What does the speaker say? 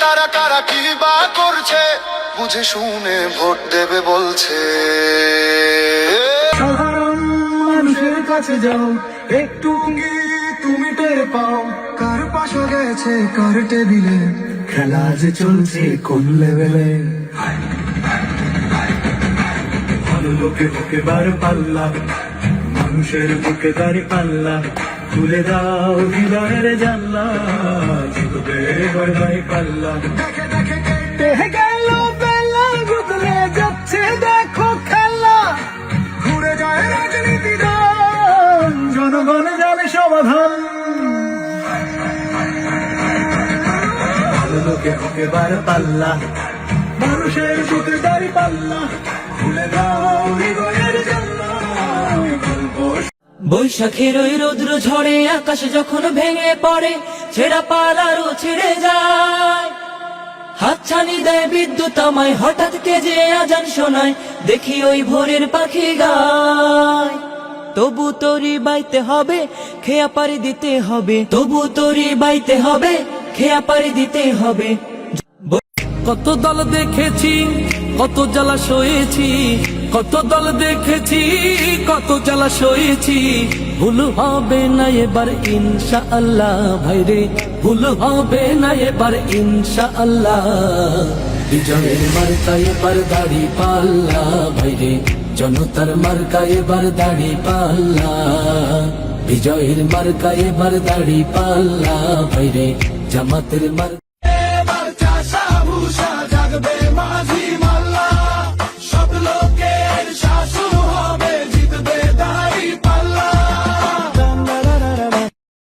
কারা কারা কি বা করছে, বুঝে শুনে ভোট দেবে বলছে। সাধারণ মানুষের কাছে যাও, একটু তুমি টের পাও? কার পাশে গেছে, কার টেবিলে? খেলা যে চলছে, কোন লেভেলে? ভালো লোকে বুকে বার পাল্লা, মানুষের বুকে দাঁড়ি পাল্লা। খুলে দাও হৃদয়ের জানলা ভাই পাল্লা। দেখে দেখে গেল বেলা যাচ্ছে দেখো খেলা। ঘুরে যায় রাজনীতি জনগণ জানে সমাধান। ভালো লোকে বার পাল্লা। মানুষের বুকে দাঁড়ি পাল্লা। খুলে দাও গল্প বৈশাখের ওই রৌদ্র ঝড়ে আকাশ যখন ভেঙে পড়ে, ছেঁড়া পালারও ছেড়ে যায়। হাতছানি দেয় বিদ্যুৎ আমায়, হঠাৎ কে যে আজান শোনায়, দেখি ওই ভোরের পাখি গায়। তবু তোরি বাইতে হবে, খেয়া পারি দিতে হবে। তবু তোরি বাইতে হবে, খেয়া পারি দিতে হবে। কত দল দেখেছি, কত জ্বালা সয়েছি, কত দল দেখেছি কত জ্বালা সয়েছি ভুল হবে না এবার ইনশা আল্লাহ ভাইরে ভুল হবে না এবার ইনশা আল্লাহ বিজয়ের মার্কা এবার দাড়ি পাল্লা। ভাইরে জনতার মার্কা এবার দাড়ি পাল্লা। বিজয়ের মার্কা এবার দাড়ি পাল্লা। ভাইরে জামাতের মার্কা